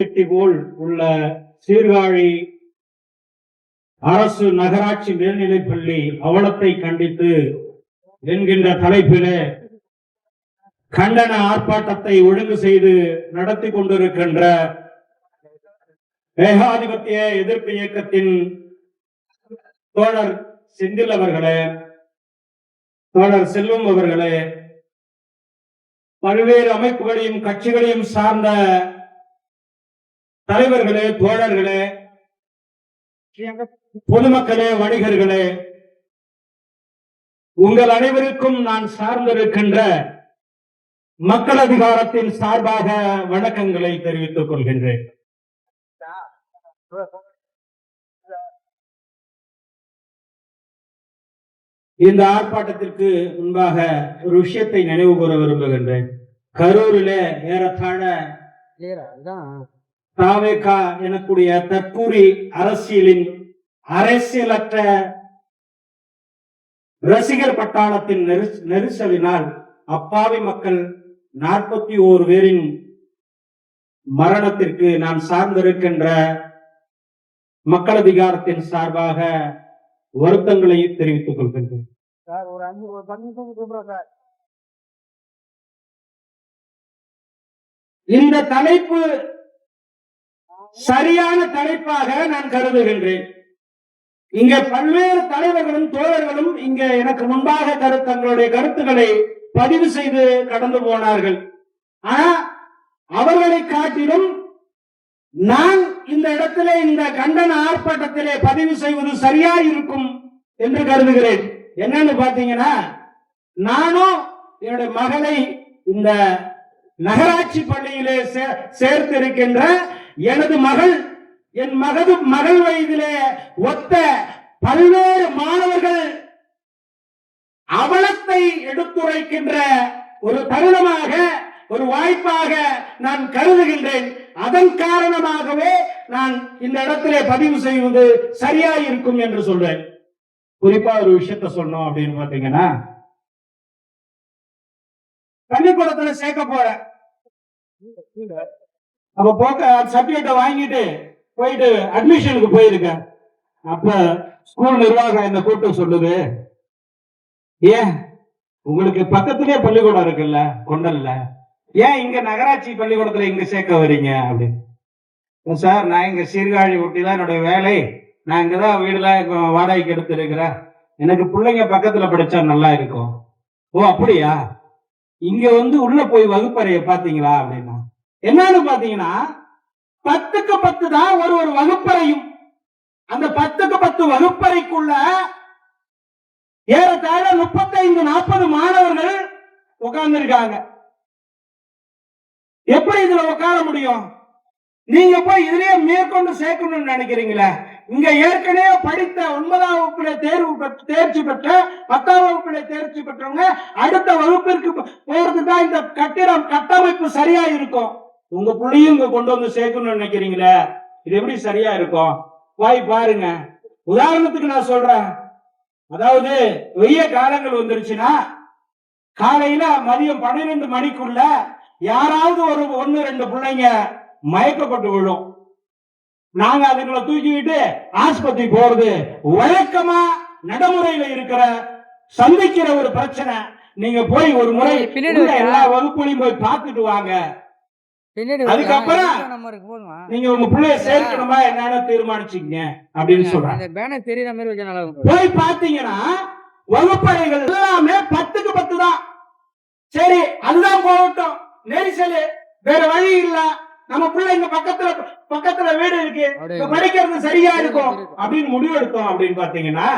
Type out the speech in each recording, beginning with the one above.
போல் உள்ள சீர்காழி அரசு நகராட்சி மேல்நிலைப்பள்ளி அவலத்தை கண்டித்து என்கின்ற தலைப்பிலே கண்டன ஆர்ப்பாட்டத்தை ஒழுங்கு செய்து நடத்தி கொண்டிருக்கின்ற ஏகாதிபத்திய எதிர்ப்பு இயக்கத்தின் தோழர் செந்தில் அவர்களே தோழர் செல்வம் அவர்களே பல்வேறு அமைப்புகளையும் கட்சிகளையும் சார்ந்த தலைவர்களே தோழர்களே பொதுமக்களே வணிகர்களே உங்கள் அனைவருக்கும் நான் சார்ந்திருக்கின்ற மக்கள் அதிகாரத்தின் சார்பாக வணக்கங்களை தெரிவித்துக் கொள்கின்றேன். இந்த ஆர்ப்பாட்டத்திற்கு முன்பாக ஒரு விஷயத்தை நினைவு கூற விரும்புகின்றேன். கரூரிலே ஏறத்தாழ தாவேகா எனக்கூடிய தற்கூரி அரசியலின் அரசியலற்ற ரசிகர் பட்டாளத்தின் நெரிச- நெரிசலினால் அப்பாவி மக்கள் நாற்பத்தி ஓரு பேரின் மரணத்திற்கு நான் சார்ந்திருக்கின்ற மக்கள் அதிகாரத்தின் சார்பாக வருத்தங்களை தெரிவித்துக் கொள்கின்றேன். சார் ஒரு அஞ்சு நிமிஷம் சார். இந்த தலைப்பு சரியான தலைப்பாக நான் கருதுகின்றேன். இங்க பல்வேறு தலைவர்களும் தோழர்களும் இங்க எனக்கு முன்பாக கரு தங்களுடைய கருத்துக்களை பதிவு செய்து கடந்து போனார்கள். ஆனா அவர்களை காட்டிலும் நான் இந்த இடத்திலே இந்த கண்டன ஆர்ப்பாட்டத்திலே பதிவு செய்வது சரியா இருக்கும் என்று கருதுகிறேன். என்னன்னு பாத்தீங்கன்னா நானும் என்னுடைய மகளை இந்த நகராட்சி பள்ளியிலே சே- சேர்த்திருக்கின்ற எனது மகள் என் மகது மகள் வயதிலே ஒத்த பல்வேறு மாணவர்கள் அவலத்தை எடுத்துரைக்கின்ற ஒரு தருணமாக ஒரு வாய்ப்பாக நான் கருதுகின்றேன். அதன் காரணமாகவே நான் இந்த இடத்திலே பதிவு செய்வது சரியா இருக்கும் என்று சொல்றேன் குறிப்பா ஒரு விஷயத்த சொன்னோம் அப்படின்னு பாத்தீங்கன்னா பள்ளிக்கூடத்துல சேர்க்க போறேன். அப்ப போக்க சர்டிபிகேட்டை வாங்கிட்டு போயிட்டு அட்மிஷனுக்கு போயிருக்கேன் அப்ப ஸ்கூல் நிர்வாகம் என்ன கூட்டம் சொல்லுது? ஏன்? உங்களுக்கு பக்கத்துலயே பள்ளிக்கூடம் இருக்குல்ல கொண்டல்ல. ஏன் இங்க நகராட்சி பள்ளிக்கூடத்துல இங்க சேர்க்க வரீங்க அப்படின்னு. சார் நான் இங்க சீர்காழி ஒட்டி தான் என்னுடைய வேலை. நான் இங்கதான் வீடுலாம் வாடகைக்கு எடுத்து இருக்கிறேன். எனக்கு பிள்ளைங்க பக்கத்துல படிச்சா நல்லா இருக்கும். ஓ அப்படியா? இங்க வந்து உள்ள போய் வகுப்பறைய பாத்தீங்களா அப்படின்னு. என்னன்னு பாத்தீங்கன்னா பத்துக்கு பத்து தான் ஒரு ஒரு வகுப்பறையும். அந்த பத்துக்கு பத்து வகுப்பறைக்குள்ள ஏறத்தாழ முப்பத்தைந்து நாற்பது மாணவர்கள் உட்கார்ந்து இருக்காங்க எப்படி இதுல உட்கார முடியும்? நீங்க போய் இதுலயே மேற்கொண்டு சேர்க்கணும்னு நினைக்கிறீங்களே? இங்க ஏற்கனவே படித்த ஒன்பதாம் வகுப்புல தேர்வு தேர்ச்சி பெற்ற பத்தாம் வகுப்புல தேர்ச்சி பெற்றவங்க அடுத்த வகுப்பிற்கு போறதுதான் தான் இந்த கட்டிடம் கட்டமைப்பு சரியா இருக்கும் உங்க புள்ளையும் இங்க கொண்டு வந்து சேர்க்கணும்னு நினைக்கிறீங்களே? இது எப்படி சரியா இருக்கும்? போய் பாருங்க. உதாரணத்துக்கு நான் சொல்றேன். அதாவது வெய்ய காலங்கள் வந்துருச்சுன்னா காலையில மதியம் பன்னிரெண்டு மணிக்குள்ள யாராவது ஒரு ஒன்னு ரெண்டு பிள்ளைங்க மயக்கப்பட்டு விழும். நாங்க அதுங்களை தூக்கிக்கிட்டு ஆஸ்பத்திரி போறது வழக்கமா நடைமுறையில இருக்கிற சந்திக்கிற ஒரு பிரச்சனை. நீங்க போய் ஒரு முறை. எல்லா வகுப்புலையும் போய் பார்த்துட்டு வாங்க. அதுக்கப்புறம் நீங்க உங்க பிள்ளைய சேர்க்கணுமா என்னன்னு தீர்மானிச்சுக்கங்க அப்படின்னு சொல்றாங்க. இந்த பேனர் தெரியுற மாதிரி வச்சா நல்லா இருக்கும். போய் பாத்தீங்கன்னா வகுப்பறைகள் எல்லாமே பத்துக்கு பத்து தான். சரி அதுதான் போகட்டும். நெரிசல் வேற வழி இல்ல. நம்ம பிள்ளை இங்க பக்கத்துல பக்கத்துல வீடு இருக்கு. படிக்கிறது சரியா இருக்கும் அப்படின்னு முடிவு எடுத்தோம் அப்படின்னு பாத்தீங்கன்னா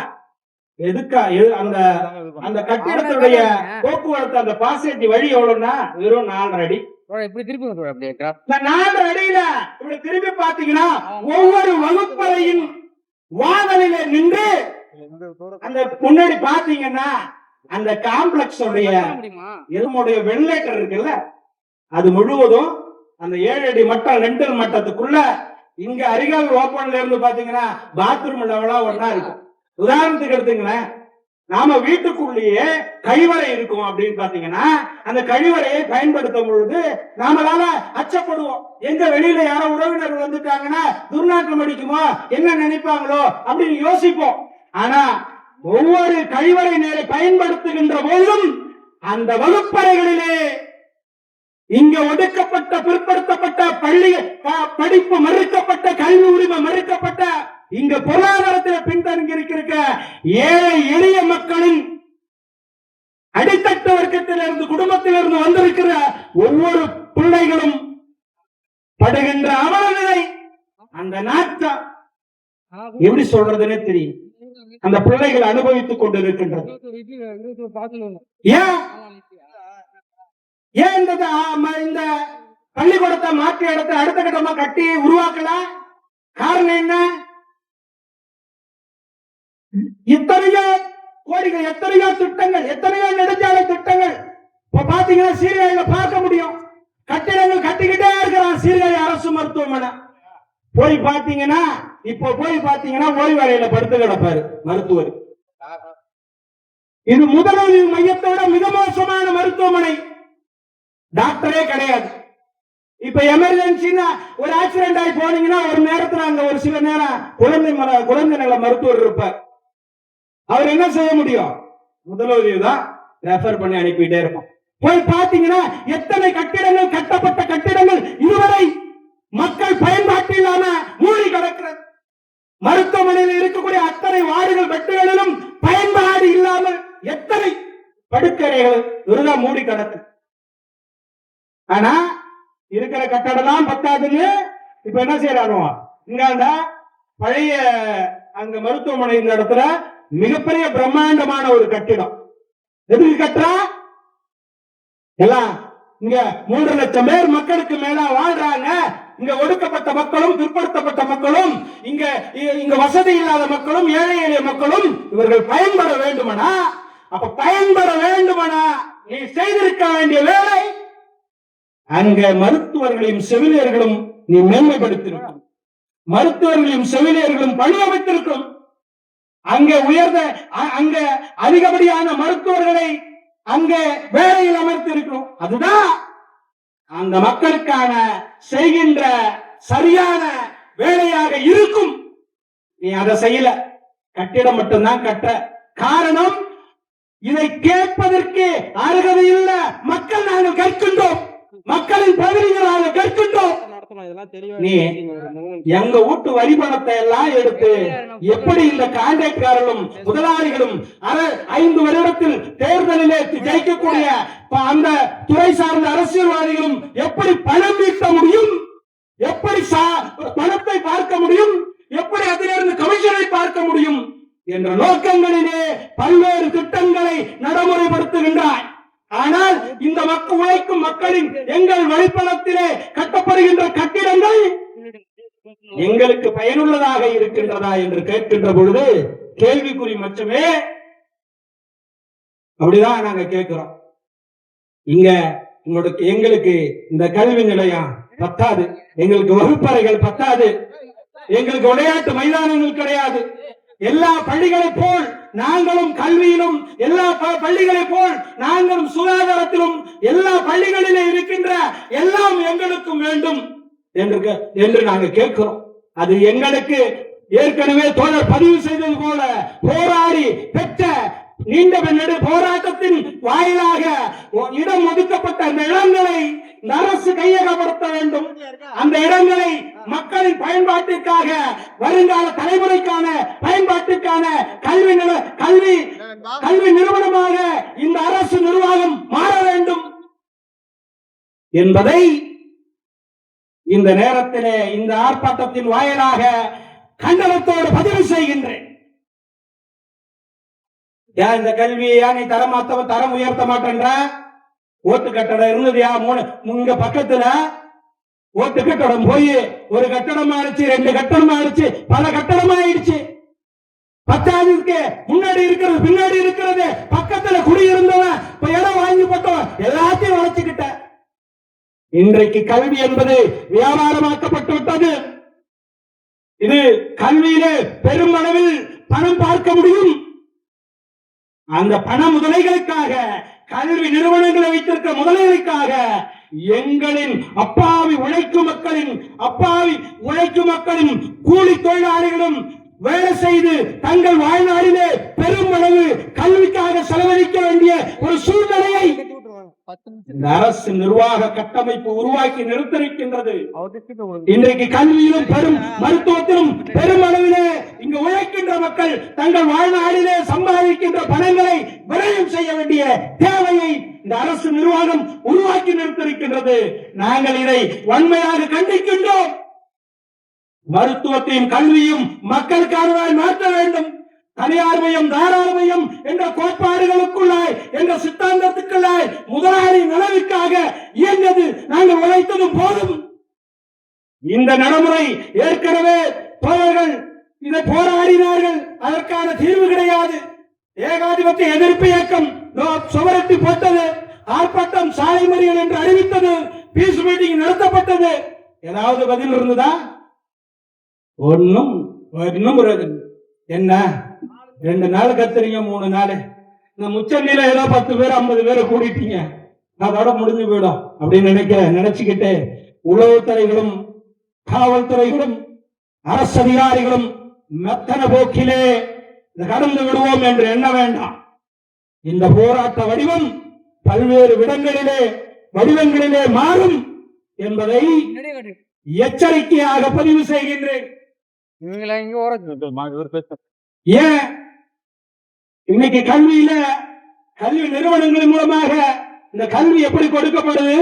எதுக்கா எது- அந்த அந்த கட்டிடத்துடைய போக்குவரத்து அந்த பாசேட்டி வழி எவ்வளவுன்னா வெறும் நாலரை அடி. இப்படி திருப்பி வந்து அப்படியே அடியில இப்படி திரும்பி பாத்தீங்கன்னா ஒவ்வொரு வகுப்பறையின் வாதலில நின்று அந்த முன்னாடி பாத்தீங்கன்னா அந்த காம்ப்ளெக்ஸ் உடைய எலும்புடைய வெள்ளைட்டர் இருக்குல்ல அது முழுவதும் அந்த ஏழு அடி மட்டம் ரெண்டல் மட்டத்துக்குள்ள இங்க அருகால் ஓப்பன்ல இருந்து பாத்தீங்கன்னா பாத்ரூம் லெவலா ஒண்ணா இருக்கும். உதாரணத்துக்கு எடுத்துங்களேன் நாம வீட்டுக்குள்ளேயே கழிவறை இருக்கும் அப்படின்னு பாத்தீங்கன்னா அந்த கழிவறையை பயன்படுத்தும் பொழுது நாமளால அச்சப்படுவோம். எங்க வெளியில யாரோ உறவினர் வந்துட்டாங்கன்னா துர்நாற்றம் அடிக்குமோ? என்ன நினைப்பாங்களோ அப்படின்னு யோசிப்போம். ஆனா ஒவ்வொரு கழிவறை நேரை பயன்படுத்துகின்ற போதும் அந்த வகுப்பறைகளிலே இங்க ஒடுக்கப்பட்ட பிற்படுத்தப்பட்ட பள்ளி ப- படிப்பு மறுக்கப்பட்ட கல்வி உரிமை மறுக்கப்பட்ட இங்க பொருளாதாரத்தில் பின்தங்கி இருக்கிற ஏழை எளிய மக்களின் அடித்தட்டு வர்க்கத்திலிருந்து குடும்பத்திலிருந்து வந்திருக்கிற ஒவ்வொரு பிள்ளைகளும் படுகின்ற அவலநிலை அந்த நாட்டம் எப்படி சொல்றதுன்னே தெரியும் அந்த பிள்ளைகள் அனுபவித்துக் கொண்டிருக்கின்றது. ஏன்? ஏன் இந்த இந்த பள்ளிக்கூடத்தை மாற்றி இடத்தை அடுத்த கட்டமா கட்டி உருவாக்கல? காரணம் என்ன? இத்தனையோ கோரிக்கை எத்தனையோ திட்டங்கள் எத்தனையோ நெடுஞ்சாலை திட்டங்கள். இப்ப பாத்தீங்கன்னா சீர்காழியில பார்க்க முடியும். கட்டிடங்கள் கட்டிக்கிட்டே இருக்கிறான் சீர்காழி அரசு மருத்துவமனை. போய் பாத்தீங்கன்னா இப்போ போய் பாத்தீங்கன்னா ஓய்வறையில படுத்து கிடப்பாரு மருத்துவர். இது முதலுதவி மையத்தோட மிக மோசமான மருத்துவமனை. டாக்டரே கிடையாது. இப்ப எமர்ஜென்சின்னா ஒரு ஆக்சிடென்ட் ஆகி போனீங்கன்னா ஒரு நேரத்துல அங்க ஒரு சில நேரம் குழந்தை குழந்தைங்களை குழந்தை மருத்துவர் இருப்பார். அவர் என்ன செய்ய முடியும்? முதலுதவி தான் ரெஃபர் பண்ணி அனுப்பிட்டே இருப்போம். போய் பாத்தீங்கன்னா எத்தனை கட்டிடங்கள் கட்டப்பட்ட கட்டிடங்கள் இதுவரை மக்கள் பயன்பாட்டு இல்லாம மூடி கிடக்கிறது. மருத்துவமனையில் இருக்கக்கூடிய அத்தனை வார்டுகள் பெட்டுகளிலும் பயன்பாடு இல்லாமல் எத்தனை படுக்கறைகள் விருதா மூடி கிடக்கு. ஆனா இருக்கிற கட்டடம்லாம் பத்தாதுன்னு இப்ப என்ன செய்யறானோ இங்காண்டா பழைய அங்க மருத்துவமனை இந்த இடத்துல மிகப்பெரிய பிரம்மாண்டமான ஒரு கட்டிடம். எதுக்கு கட்டுறா? எல்லாம் இங்க மூன்று லட்சம் பேர் மக்களுக்கு மேல வாழ்றாங்க. இங்க ஒடுக்கப்பட்ட மக்களும் பிற்படுத்தப்பட்ட மக்களும் இங்க இங்க வசதி இல்லாத மக்களும் ஏழை எளிய மக்களும் இவர்கள் பயன்பட வேண்டுமனா? அப்ப பயன்பட வேண்டுமனா? நீ செய்திருக்க வேண்டிய வேலை. அங்க மருத்துவர்களையும் செவிலியர்களும் நீ மேன்மைப்படுத்திருக்கும். மருத்துவர்களையும் செவிலியர்களும் பணியமைத்திருக்கும். அங்க உயர்ந்த அங்க அதிகப்படியான மருத்துவர்களை அங்க வேலையில் அமர்த்திருக்கிறோம் அதுதான் அந்த மக்களுக்கான செய்கின்ற சரியான வேலையாக இருக்கும். நீ அதை செய்யல. கட்டிடம் மட்டும்தான் கட்ட காரணம் இதை கேட்பதற்கு அருகதை இல்ல மக்கள் நாங்கள் கற்கின்றோம் மக்களின் பிரதிநிதிகள் நாங்கள் நீ எங்க வீட்டு வரி பணத்தை எல்லாம் எடுத்து எப்படி இந்த கான்ட்ராக்டர்களும் முதலாளிகளும் ஐந்து வருடத்தில் தேர்தலிலே ஜெயிக்கக்கூடிய அந்த துறை சார்ந்த அரசியல்வாதிகளும் எப்படி பணம் ஈட்ட முடியும்? எப்படி பணத்தை பார்க்க முடியும்? எப்படி அதிலிருந்து கமிஷனை பார்க்க முடியும்? என்ற நோக்கங்களிலே பல்வேறு திட்டங்களை நடைமுறைப்படுத்துகின்றாய். ஆனால் இந்த மக்கள் உழைக்கும் மக்களின் எங்கள் வழிப்பணத்திலே கட்டப்படுகின்ற கட்டிடங்கள் எங்களுக்கு பயனுள்ளதாக இருக்கின்றதா என்று கேட்கின்ற பொழுது கேள்விக்குறி மட்டுமே அப்படிதான் நாங்க கேட்கிறோம். இங்க உங்களுக்கு எங்களுக்கு இந்த கல்வி நிலையம் பத்தாது. எங்களுக்கு வகுப்பறைகள் பத்தாது. எங்களுக்கு விளையாட்டு மைதானங்கள் கிடையாது. எல்லா பள்ளிகளைப் போல் நாங்களும் கல்வியிலும் எல்லா பள்ளிகளை பள்ளிகளைப் போல் நாங்களும் சுகாதாரத்திலும் எல்லா பள்ளிகளிலே இருக்கின்ற எல்லாம் எங்களுக்கும் வேண்டும் என்று கே- என்று நாங்க கேட்கிறோம். அது எங்களுக்கு ஏற்கனவே தோழர் பதிவு செய்தது போல போராடி பெற்ற நீண்ட நெடு போராட்டத்தின் வாயிலாக இடம் ஒதுக்கப்பட்ட அந்த இடங்களை அரசு கையகப்படுத்த வேண்டும். அந்த இடங்களை மக்களின் பயன்பாட்டிற்காக வருங்கால தலைமுறைக்கான பயன்பாட்டிற்கான கல்வி கல்வி கல்வி நிறுவனமாக இந்த அரசு நிர்வாகம் மாற வேண்டும். என்பதை இந்த நேரத்திலே இந்த ஆர்ப்பாட்டத்தின் வாயிலாக கண்டனத்தோடு பதிவு செய்கின்றேன். ஏன் இந்த கல்வியா நீ தரம் தரம் உயர்த்த மாட்டேன்ற? ஓட்டு கட்டடம் இருந்ததுயா மூணு இங்க பக்கத்துல ஓட்டு கட்டடம் போய் ஒரு கட்டடம் ஆயிடுச்சு ரெண்டு கட்டடம் ஆயிடுச்சு பல கட்டடம் ஆயிடுச்சு. பத்தாவதுக்கு முன்னாடி இருக்கிறது பின்னாடி இருக்கிறது பக்கத்துல குடியிருந்தவன் இப்ப இடம் வாங்கி போட்டவன் எல்லாத்தையும் வளைச்சுக்கிட்ட இன்றைக்கு கல்வி என்பது வியாபாரமாக்கப்பட்டுவிட்டது. இது கல்வியிலே பெருமளவில் பணம் பார்க்க முடியும். அந்த பண முதலைகளுக்காக கல்வி நிறுவனங்களை வைத்திருக்க முதலைகளுக்காக எங்களின் அப்பாவி உழைக்கும் மக்களின் அப்பாவி உழைக்கும் மக்களின் கூலி தொழிலாளிகளும் வேலை செய்து தங்கள் வாழ்நாளிலே பெரும் அளவு கல்விக்காக செலவழிக்க வேண்டிய ஒரு சூழ்நிலையை இந்த அரசு நிர்வாக கட்டமைப்பு உருவாக்கி நிறுத்திருக்கின்றது. இன்றைக்கு கல்வியிலும் பெரும் மருத்துவத்திலும் பெரும் அளவிலே இங்கு உழைக்கின்ற மக்கள் தங்கள் வாழ்நாளிலே சம்பாதிக்கின்ற பணங்களை விரயம் செய்ய வேண்டிய தேவையை இந்த அரசு நிர்வாகம் உருவாக்கி நிறுத்திருக்கின்றது நாங்கள் இதை வன்மையாக கண்டிக்கின்றோம். மருத்துவத்தையும் கல்வியும் மக்களுக்கானதாய் மாற்ற வேண்டும். தனியார் மையம் தாராள மையம் என்ற கோட்பாடுகளுக்குள்ளாய் என்ற சித்தாந்தத்துக்குள்ளாய் முதலாளி நலனுக்காக இயங்கியது நாங்கள் உழைத்ததும் போதும். இந்த நடைமுறை ஏற்கனவே தோழர்கள் இதை போராடினார்கள். அதற்கான தீர்வு கிடையாது. ஏகாதிபத்திய எதிர்ப்பு இயக்கம் சுவரட்டி போட்டது. ஆர்ப்பாட்டம் சாலை மறியல் என்று அறிவித்தது. பீஸ் மீட்டிங் நடத்தப்பட்டது. ஏதாவது பதில் இருந்ததா? ஒன்னும் ஒன்னும் என்ன? ரெண்டு நாள் கத்துறீங்க மூணு நாள். இந்த முச்சந்தில ஏதோ பத்து பேர் ஐம்பது பேரை கூட்டிட்டீங்க. அதோட முடிஞ்சு போயிடும் அப்படின்னு நினைக்க நினைச்சுக்கிட்டு உளவுத்துறைகளும் காவல்துறைகளும் அரசு அதிகாரிகளும் மெத்தன போக்கிலே கடந்து விடுவோம் என்று எண்ண வேண்டாம். இந்த போராட்ட வடிவம் பல்வேறு விடங்களிலே வடிவங்களிலே மாறும் என்பதை. எச்சரிக்கையாக பதிவு செய்கின்றேன். ஏன்? இன்னைக்கு கல்வியில கல்வி நிறுவனங்கள் மூலமாக இந்த கல்வி எப்படி கொடுக்கப்படுது?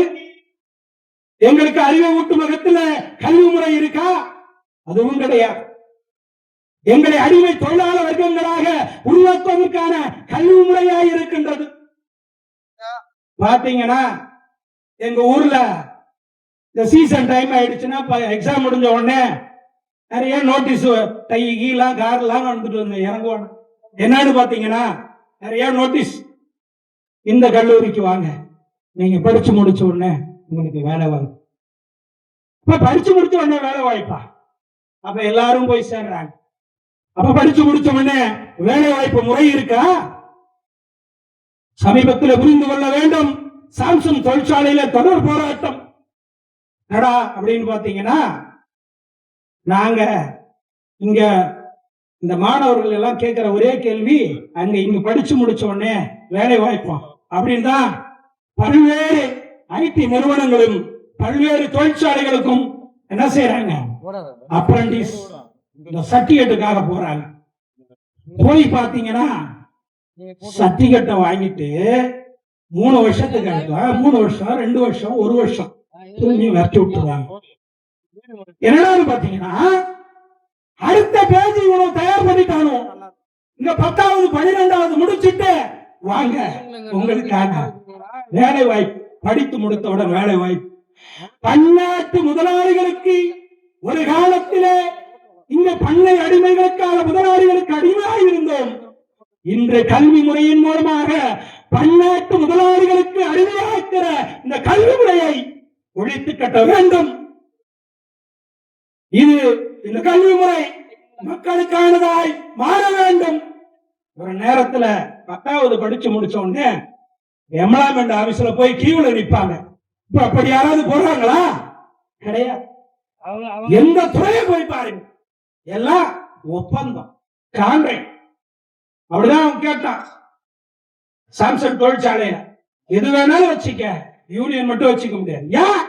எங்களுக்கு அறிவை ஊட்டும் விதத்துல கல்வி முறை இருக்கா? அதுவும் கிடையாது. எங்களை அடிமை தொழிலாளர் வர்க்கங்களாக உருவாக்குவதற்கான கல்வி முறையா இருக்கின்றது. பாத்தீங்கன்னா எங்க ஊர்ல இந்த சீசன் டைம் ஆயிடுச்சுன்னா எக்ஸாம் முடிஞ்ச உடனே நிறைய நோட்டீஸ் டை கீலாம் கார்லாம் வந்துட்டு வந்தேன் இறங்குவாங்க. என்னன்னு பாத்தீங்கன்னா நிறைய நோட்டீஸ் இந்த கல்லூரிக்கு வாங்க. நீங்க படிச்சு முடிச்ச உடனே உங்களுக்கு வேலை வாய்ப்பு. இப்ப படிச்சு முடிச்ச உடனே வேலை வாய்ப்பா? அப்ப எல்லாரும் போய் சேர்றாங்க. அப்ப படிச்சு முடிச்ச உடனே வேலை வாய்ப்பு முறை இருக்கா? சமீபத்தில் புரிந்து கொள்ள வேண்டும். சாம்சங் தொழிற்சாலையில தொடர் போராட்டம். நடா அப்படின்னு பாத்தீங்கன்னா நாங்க இங்க இந்த மாணவர்கள் எல்லாம் கேட்கிற ஒரே கேள்வி அங்க இங்க படிச்சு முடிச்ச உடனே வேலை வாய்ப்போம் அப்படின்னு தான் பல்வேறு ஐடி நிறுவனங்களும் பல்வேறு தொழிற்சாலைகளுக்கும் என்ன செய்யறாங்க அப்ரண்டிஸ் இந்த சர்டிபிகேட்டுக்காக போறாங்க. போய் பாத்தீங்கன்னா நீங்க சர்டிபிகேட்டை வாங்கிட்டு மூணு வருஷத்துக்கு அடுத்தா மூணு வருஷம் ரெண்டு வருஷம் ஒரு வருஷம். திரும்பி விரட்டி விட்டுருவாங்க. என்னடான்னு பாத்தீங்கன்னா அடுத்த பேஜ் இவனும் தயார் பண்ணிட்டானோ? இங்க பத்தாவது பன்னிரெண்டாவது முடிச்சிட்டு வாங்க. உங்களுக்கான வேலை வாய்ப்பு. படித்து முடித்தவுடன் வேலை வாய்ப்பு. பன்னாட்டு முதலாளிகளுக்கு ஒரு காலத்திலே இந்த பண்ணை அடிமைகளுக்கான முதலாளிகளுக்கு அடிமையாக இருந்தோம். இன்று கல்வி முறையின் மூலமாக பன்னாட்டு முதலாளிகளுக்கு அடிமையாக்கிற இந்த கல்வி முறையை ஒழித்து கட்ட வேண்டும். இது இந்த கல்வி முறை மக்களுக்கானதாய் மாற வேண்டும். ஒரு நேரத்துல பத்தாவது படிச்சு முடிச்ச உடனே எம்ப்ளாய்மெண்ட் ஆபீஸ்ல போய் கியூல நிப்பாங்க. இப்ப அப்படி யாராவது போறாங்களா? கிடையாது. எந்த துறையை போய் பாருங்க. எல்லாம் ஒப்பந்தம் கான்ட்ராக்ட் அப்படிதான் அவன் கேட்டான். சாம்சங் தொழிற்சாலையில எது வேணாலும் வச்சுக்க. யூனியன் மட்டும் வச்சுக்க முடியாது. ஏன்?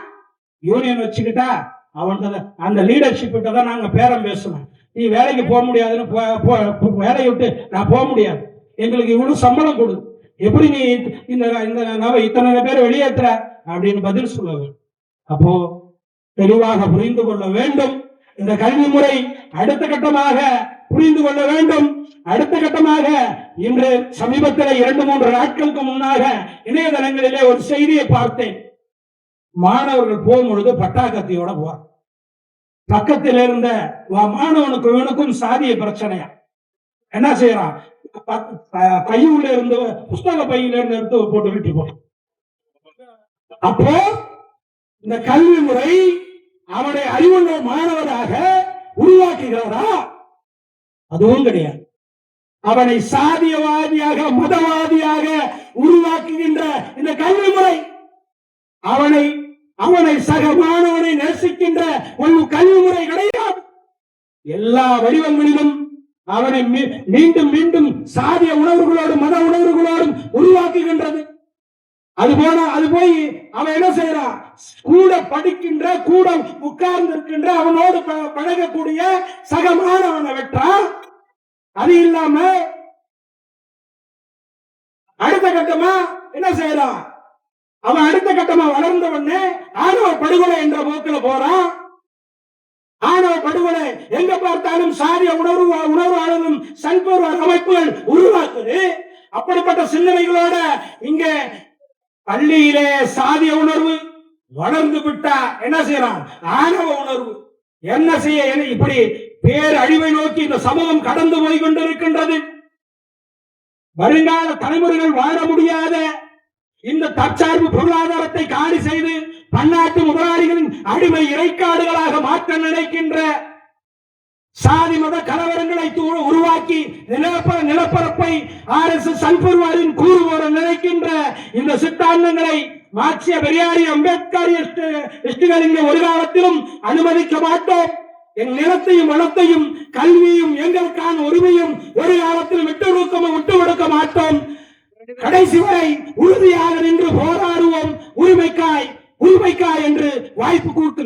யூனியன் வச்சுக்கிட்டா அவன் அந்த லீடர்ஷிப் கிட்ட தான் நாங்க பேரம் பேசணும் நீ வேலைக்கு போக முடியாதுன்னு போ- வேலையை விட்டு நான் போக முடியாது. எங்களுக்கு இவ்வளவு சம்பளம் கொடு. எப்படி நீ இந்த இந்த நப- இத்தனை பேர் வெளியேற்றுற அப்படின்னு பதில் சொல்லுவது அப்போ தெளிவாக புரிந்து கொள்ள வேண்டும். இந்த கல்வி முறை அடுத்த கட்டமாக புரிந்து கொள்ள வேண்டும். அடுத்த கட்டமாக இன்று சமீபத்தில் இரண்டு மூன்று நாட்களுக்கு முன்னாக இணையதளங்களிலே ஒரு செய்தியை பார்த்தேன். மாணவர்கள் போகும்பொழுது பட்டாக்கத்தியோட போறான் பக்கத்தில் இருந்த வா- மாணவனுக்கு இவனுக்கும் சாதிய பிரச்சனையா? என்ன செய்யறான் கையுள்ள பையுள்ள இருந்து புஸ்தக பையில இருந்து எடுத்து போட்டு வீட்டு போட்டான் அப்போ இந்த கல்வி முறை அவனை அறிவுள்ள மாணவராக உருவாக்குகிறதா? அதுவும் கிடையாது. அவனை சாதியவாதியாக மதவாதியாக உருவாக்குகின்ற இந்த கல்வி முறை அவனை அவனை சக மாணவனை நேசிக்கின்ற ஒரு கல்வி முறை கிடையாது. எல்லா வடிவங்களிலும் அவனை மீ- மீண்டும் மீண்டும் சாதிய உணர்வுகளோடும் மத உணர்வுகளோடும் உருவாக்குகின்றது. அது போல அது போய் அவன் என்ன செய்யறான் கூட படிக்கின்ற கூட உட்கார்ந்து இருக்கின்ற அவனோடு ப- பழகக்கூடிய சக மாணவனை வெட்டான் அது இல்லாம அடுத்த கட்டமா என்ன செய்யறான் அவன் அடுத்த கட்டமா வளர்ந்த உடனே ஆணவ படுகொலை என்ற போக்கில் போறான் ஆணவ படுகொலை எங்க பார்த்தாலும் சாதிய உணர்வு உணர்வாளரும் சன்பொருள் அமைப்புகள் உருவாக்குது. அப்படிப்பட்ட சிந்தனைகளோட இங்க பள்ளியிலே சாதிய உணர்வு வளர்ந்து விட்டா என்ன செய்யறான் ஆணவ உணர்வு. என்ன செய்ய இப்படி பேர் அழிவை நோக்கி இந்த சமூகம் கடந்து போய் கொண்டிருக்கின்றது வருங்கால தலைமுறைகள் வாழ முடியாத இந்த தற்சார்பு பொருளாதாரத்தை காலி செய்து பன்னாட்டு முதலாளிகளின் அடிமை இறைக்காடுகளாக மாற்ற நினைக்கின்ற சாதி மத கலவரங்களை உருவாக்கி நிலப்பர நிலப்பரப்பை ஆர் எஸ் எஸ் சன்பர்வாரின் கூறு போல நினைக்கின்ற இந்த சித்தாந்தங்களை மார்க்சிய பெரியாரி அம்பேத்கர் ஒரு காலத்திலும் அனுமதிக்க மாட்டோம். என் நிலத்தையும் வளத்தையும் கல்வியும் எங்களுக்கான உரிமையும் ஒரு காலத்தில் விட்டு கொடுக்க விட்டு கொடுக்க மாட்டோம். கடைசி வரை உறுதியாக நின்று போராடுவோம். உரிமைக்காய் உரிமைக்காய் என்று வாய்ப்பு கொடுத்து